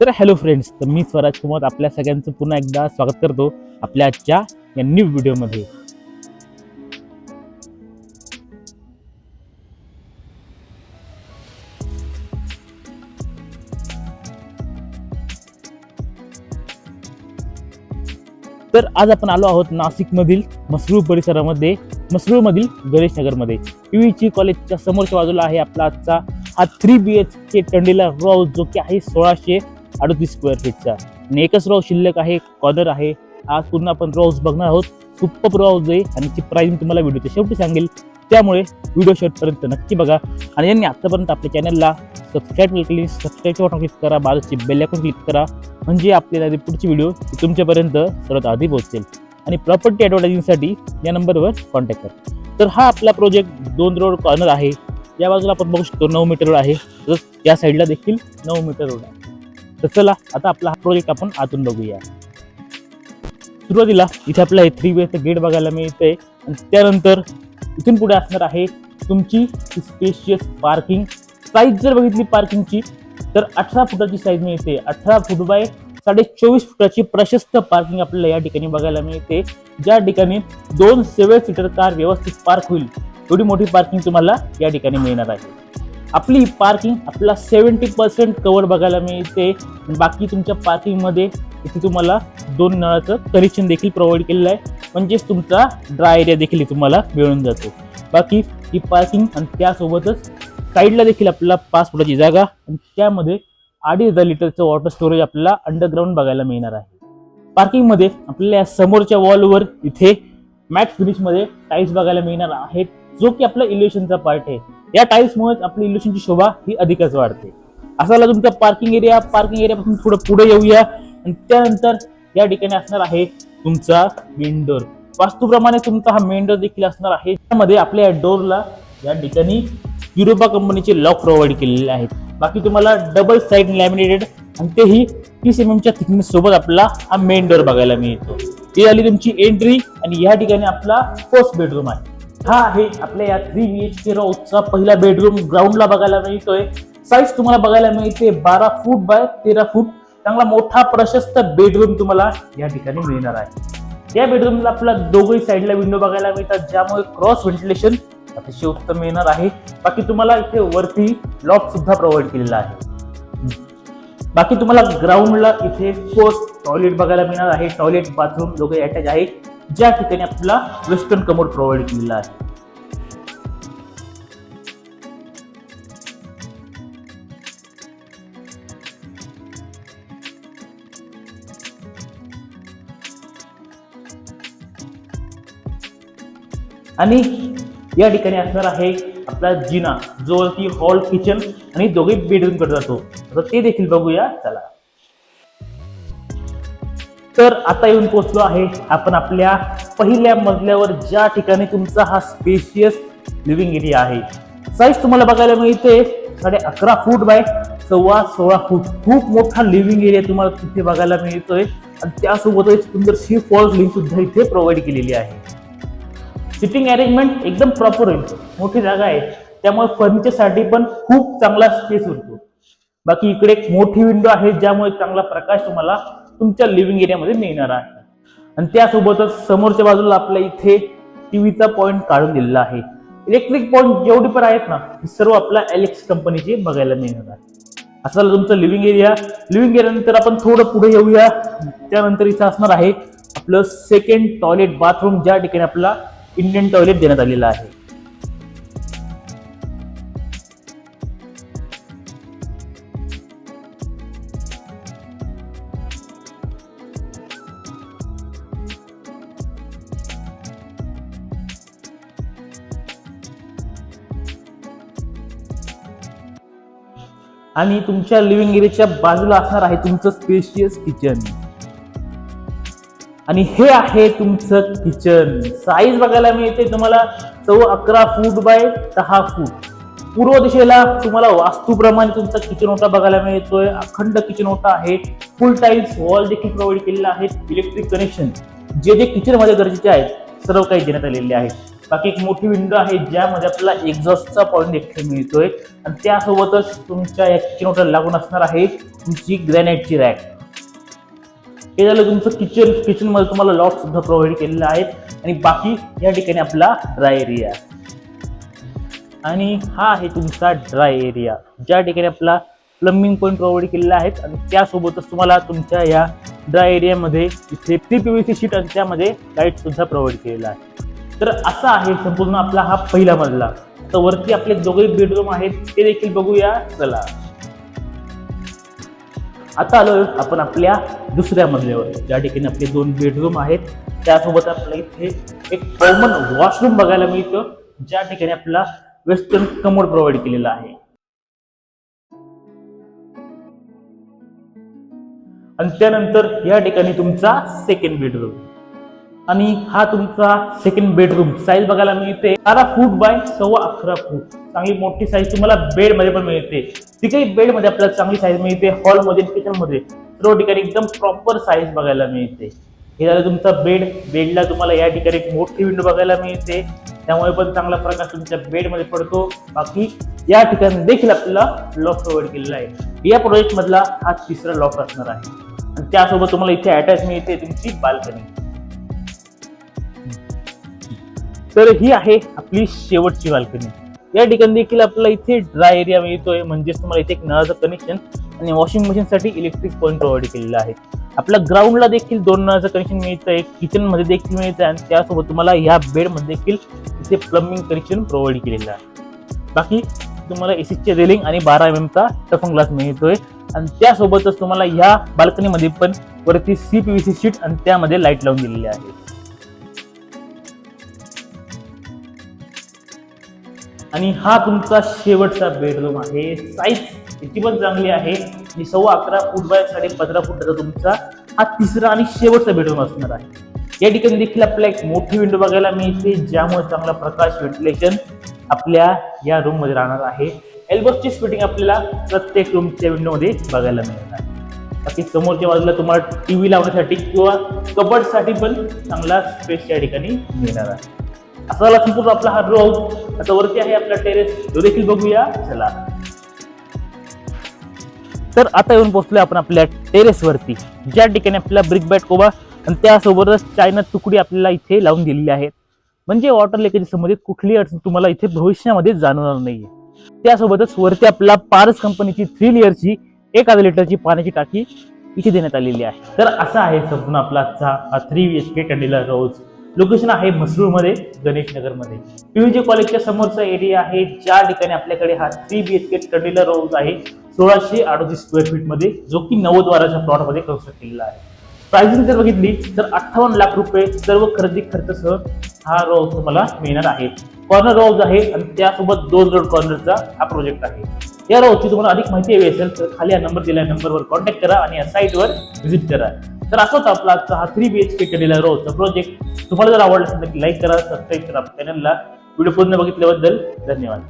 तर hello friends तर मी स्वराज कुमार आपल्या सगळ्यांचं पुन्हा एकदा स्वागत करतो आपल्या आजच्या या न्यू व्हिडिओमध्ये तर आज आपण आलो आहोत नाशिकमधील मसरूळ परिसरामध्ये मसरूळमधील गणेश नगरमध्ये पीव्हीची कॉलेजच्या समोरच्या बाजूला आहे आपला आजचा हा थ्री बी एच के टंडीला रो जो की आहे सोळाशे अडतीस स्क्वेअर फीटचा आणि एकच रो शिल्लक आहे कॉर्नर आहे. आज पूर्ण आपण रो बघणार आहोत. सुप्प रो आहे आणि ती प्राईज मी तुम्हाला व्हिडिओच्या शेवटी सांगेल. त्यामुळे व्हिडिओ शेवटपर्यंत नक्की बघा. आणि यांनी आत्तापर्यंत आपल्या चॅनलला सबस्क्राईब केली सबस्क्राईबचे बटन क्लिक करा बाजूची बेल आयकॉन क्लिक करा. म्हणजे आपल्याला पुढची व्हिडिओ तुमच्यापर्यंत सर्वात आधी पोहोचेल. आणि प्रॉपर्टी ॲडव्हर्टायझिंगसाठी या नंबरवर कॉन्टॅक्ट करा. तर हा आपला प्रोजेक्ट दोन रोड कॉर्नर आहे. या बाजूला आपण बघू शकतो नऊ मीटर रोड आहे. तसंच त्या साईडला देखील नऊ मीटर रोड आहे. तर चला आता आपला हा प्रोजेक्ट आपण आतून बघूया. सुरुवातीला इथे आपल्याला हे थ्री वेचं गेट बघायला मिळते आणि त्यानंतर इथून पुढे असणार आहे तुमची स्पेशियस पार्किंग साईज जर बघितली पार्किंगची तर अठरा फुटाची साईज मिळते. अठरा फूट बाय साडे चोवीस फुटाची प्रशस्त पार्किंग आपल्याला या ठिकाणी बघायला मिळते. ज्या ठिकाणी दोन सेवन सीटर कार व्यवस्थित पार्क होईल एवढी मोठी पार्किंग तुम्हाला या ठिकाणी मिळणार आहे. आपली पार्किंग आपला सेवन्टी पर्सेंट कवर बघायला मिळते. आणि बाकी तुमच्या पार्किंगमध्ये इथे तुम्हाला दोन नळाचं कनेक्शन देखील प्रोव्हाइड केलेलं आहे. म्हणजेच तुमचा ड्राय एरिया देखील तुम्हाला मिळून जातो. बाकी ही पार्किंग आणि त्यासोबतच साईडला देखील आपल्याला पाच फुटाची जागा आणि त्यामध्ये अडीच हजार लिटरचं वॉटर स्टोरेज आपल्याला अंडरग्राऊंड बघायला मिळणार आहे. पार्किंगमध्ये आपल्याला या समोरच्या वॉलवर इथे मॅट फिनिशमध्ये टाईल्स बघायला मिळणार आहेत. जो की आपला इलेक्शनचा पार्ट आहे. या टाईल्समुळेच आपली इल्युशनची शोभा ही अधिकच वाढते. असाला तुमचा पार्किंग एरिया पार्किंग एरियापासून थोडं पुढे येऊया. आणि त्यानंतर या ठिकाणी असणार आहे तुमचा मेन डोर वास्तूप्रमाणे तुमचा हा मेन डोर देखील असणार आहे. त्यामध्ये आपल्या या डोरला या ठिकाणी युरोपा कंपनीचे लॉक प्रोव्हाइड केलेले आहेत. बाकी तुम्हाला डबल साईड लॅमिनेटेड आणि तेही तीस एम एमच्या थिकनेस सोबत आपला हा मेन डोर बघायला मिळतो. ही झाली तुमची एंट्री आणि या ठिकाणी आपला फर्स्ट बेडरूम आहे. हा आहे आपल्या या थ्री बी एच के चा पहिला बेडरूम ग्राउंडला बघायला मिळतोय. साईज तुम्हाला बघायला मिळते बारा फूट बाय तेरा फूट चांगला मोठा प्रशस्त बेडरूम तुम्हाला या ठिकाणी मिळणार आहे. या बेडरूमला आपल्या दोघही साईडला विंडो बघायला मिळतात ज्यामुळे क्रॉस व्हेंटिलेशन अतिशय उत्तम मिळणार आहे. बाकी तुम्हाला इथे वरती लॉक सुद्धा प्रोव्हाइड केलेला आहे. बाकी तुम्हाला ग्राउंडला इथे फोर्स टॉयलेट बघायला मिळणार आहे. टॉयलेट बाथरूम दोघे अटॅच आहे ज्या ठिकाणी आपल्याला वेस्टर्न कमोड प्रोव्हाइड केलेला आहे. आणि या ठिकाणी असणार आहे आपला जिना जो की हॉल किचन आणि दोघे बेडरूमकडे जातो. तर ते देखील बघूया चला. तर आता येऊन पोहोचलो आहे. आपण आपल्या पहिल्या मजल्यावर ज्या ठिकाणी तुमचा हा स्पेशियस लिव्हिंग एरिया आहे. साईज तुम्हाला बघायला मिळते. साडे अकरा फूट बाय सव्वा सोळा फूट खूप मोठा लिव्हिंग एरिया तुम्हाला तिथे बघायला मिळतोय. आणि त्यासोबतच सुंदर सी फॉल्स लिंक सुद्धा इथे प्रोव्हाइड केलेली आहे. सिटिंग अरेंजमेंट एकदम प्रॉपर होईल मोठी जागा आहे. त्यामुळे फर्निचरसाठी पण खूप चांगला स्पेस उरतो. बाकी इकडे एक मोठी विंडो आहे ज्यामुळे चांगला प्रकाश तुम्हाला तुमच्या लिव्हिंग एरियामध्ये मिळणार आहे. आणि त्यासोबतच समोरच्या बाजूला आपल्या इथे टीव्हीचा पॉईंट काढून दिलेला आहे. इलेक्ट्रिक पॉईंट जेवढे पण आहेत ना हे सर्व आपल्या एलेक्स कंपनीचे बघायला मिळणार आहे. असं झालं तुमचं लिव्हिंग एरिया लिव्हिंग एरियानंतर आपण थोडं पुढे येऊया. त्यानंतर इथं असणार आहे आपलं सेकंड टॉयलेट बाथरूम ज्या ठिकाणी आपला इंडियन टॉयलेट देण्यात आलेला आहे. आणि तुमच्या लिव्हिंग एरियाच्या बाजूला असणार आहे तुमचं स्पेशियस किचन आणि हे आहे तुमचं किचन साईज बघायला मिळते तुम्हाला चौ अकरा फूट बाय दहा फूट पूर्व दिशेला तुम्हाला वास्तूप्रमाणे तुमचा किचन ओटा बघायला मिळतोय. अखंड किचन ओटा आहे. फुल टाईल्स वॉल देखील प्रोव्हाइड केलेला आहे इलेक्ट्रिक कनेक्शन जे जे किचनमध्ये गरजेचे आहेत सर्व काही देण्यात आलेले आहे बाकी एक मोठी विंडो आहे ज्यामध्ये आपल्याला एक्झॉस्टचा पॉईंट देखील मिळतोय. आणि त्यासोबतच तुमच्या या किचन लागून असणार आहे तुमची ग्रॅनाइटची रॅक. हे झालं तुमचं किचन. किचनमध्ये तुम्हाला लॉट सुद्धा प्रोव्हाइड केलेलं आहे. आणि बाकी या ठिकाणी आपला ड्राय एरिया आणि हा आहे तुमचा ड्राय एरिया ज्या ठिकाणी आपला प्लंबिंग पॉईंट प्रोव्हाइड केलेला आहे. आणि त्यासोबतच तुम्हाला तुमच्या या ड्राय एरियामध्ये इथे पी व्ही सी शीट आणि त्यामध्ये लाइट सुद्धा प्रोव्हाइड केलेला आहे. तर असा आहे संपूर्ण आपला हा पहिला मजला. तर वरती आपले दोघे बेडरूम आहेत ते देखील बघूया. चला. आता आलो आपण आपल्या दुसऱ्या मजल्यावर. ज्या ठिकाणी आपले दोन बेडरूम आहेत त्यासोबत आपल्याला इथे एक कॉमन वॉशरूम बघायला मिळतं ज्या ठिकाणी आपला वेस्टर्न कमोड प्रोव्हाइड केलेला आहे. आणि त्यानंतर या ठिकाणी तुमचा सेकंड बेडरूम आणि हा तुमचा सेकंड बेडरूम साईज बघायला मिळते. बारा फूट बाय सव्वा अकरा फूट चांगली मोठी साईज तुम्हाला बेडमध्ये पण मिळते. ती बेडमध्ये बेडमध्ये आपल्याला चांगली साईज मिळते. हॉलमध्ये किचनमध्ये. सर्व ठिकाणी एकदम प्रॉपर साईज बघायला मिळते. हे झालं तुमचा बेड बेडला तुम्हाला या ठिकाणी एक मोठी विंडो बघायला मिळते. त्यामुळे पण चांगला प्रकाश तुमच्या बेडमध्ये पडतो. बाकी या ठिकाणी देखील आपल्याला लॉक प्रोव्हाइड केलेला आहे. या प्रोजेक्ट मधला हा तिसरा लॉक असणार आहे. आणि त्यासोबत तुम्हाला इथे अटॅच मिळते तुमची बाल्कनी तर ही आहे आपली शेवटची बाल्कनी. या ठिकाणी देखील आपल्याला इथे ड्राय एरिया मिळतोय. म्हणजेच तुम्हाला इथे एक नळाचं कनेक्शन आणि वॉशिंग मशीन साठी इलेक्ट्रिक पॉईंट प्रोव्हाइड केलेला आहे. आपल्या ग्राउंडला देखील दोन नळाचं कनेक्शन मिळतं एक किचनमध्ये देखील मिळतं आणि त्यासोबत तुम्हाला या बेडमध्ये देखील इथे प्लंबिंग कनेक्शन प्रोव्हाइड केलेलं आहे. बाकी तुम्हाला एसीचे रेलिंग आणि बारा एम चा टफन ग्लास मिळतोय. आणि त्यासोबतच तुम्हाला ह्या बाल्कनीमध्ये पण वरती C P V C sheet आणि त्यामध्ये लाइट लावून दिलेली आहे. आणि हा तुमचा शेवटचा बेडरूम आहे. साईज किती पण चांगली आहे. आणि सव्वा अकरा फूट बाय साडे पंधरा फुटाचा तुमचा हा तिसरा आणि शेवटचा बेडरूम असणार आहे. या ठिकाणी देखील आपल्याला एक मोठी विंडो बघायला मिळते ज्यामुळे चांगला प्रकाश व्हेंटिलेशन आपल्या या रूममध्ये राहणार आहे. एल्बोसची फिटिंग आपल्याला प्रत्येक रूमच्या विंडो मध्ये बघायला मिळणार आहे. बाकी समोरच्या बाजूला तुम्हाला टीव्ही लावण्यासाठी किंवा कबडसाठी पण चांगला स्पेस या ठिकाणी मिळणार आहे. असा झाला संपूर्ण आपला हा रो आता वरती आहे आपला टेरेस तो देखील बघूया. चला. तर आता येऊन पोहोचलोय आपण आपल्या टेरेस वरती. ज्या ठिकाणी आपल्याला ब्रिक बॅट कोबा आणि त्यासोबतच चायना तुकडी आपल्याला इथे लावून दिलेली आहे. म्हणजे वॉटर लेकेज संबंधित कुठलीही अडचण तुम्हाला इथे भविष्यामध्ये जाणवणार नाहीये. त्यासोबतच वरती आपला पारस कंपनीची थ्री लिअरची एक हजार लिटरची पाण्याची टाकी इथे देण्यात आलेली आहे. तर असा आहे संपूर्ण आपला आजचा थ्री बी एच के कंडिला रोज लोकेशन आहे मध्ये गणेश नगरमध्ये पीयूजी कॉलेजच्या समोरचा एरिया आहे. ज्या ठिकाणी आपल्याकडे हा थ्री बी एच के टंडीला रोज आहे. सोळाशे अडतीस स्क्वेअर फीटमध्ये जो की नव्वद वाराच्या प्लॉट कन्स्ट्रक्ट केलेला आहे. प्राइसिंग जर बघितली तर अठ्ठावन्न लाख रुपये सर्व खरेदी खर्चासह हा रोज तुम्हाला मिळणार आहे. कॉर्नर रोज आहे आणि त्यासोबत दोन रोड कॉर्नरचा हा प्रोजेक्ट आहे. या रोजची तुम्हाला अधिक माहिती हवी असेल तर खाली हा नंबर दिलेल्या नंबरवर कॉन्टॅक्ट करा आणि या साईटवर व्हिजिट करा. तर असंच आपला आजचा हा थ्री बी एच के केलेला रोजचा प्रोजेक्ट तुम्हाला जर आवडला असेल तर लाईक करा सबस्क्राईब करा चॅनलला व्हिडिओ पूर्ण बघितल्याबद्दल धन्यवाद.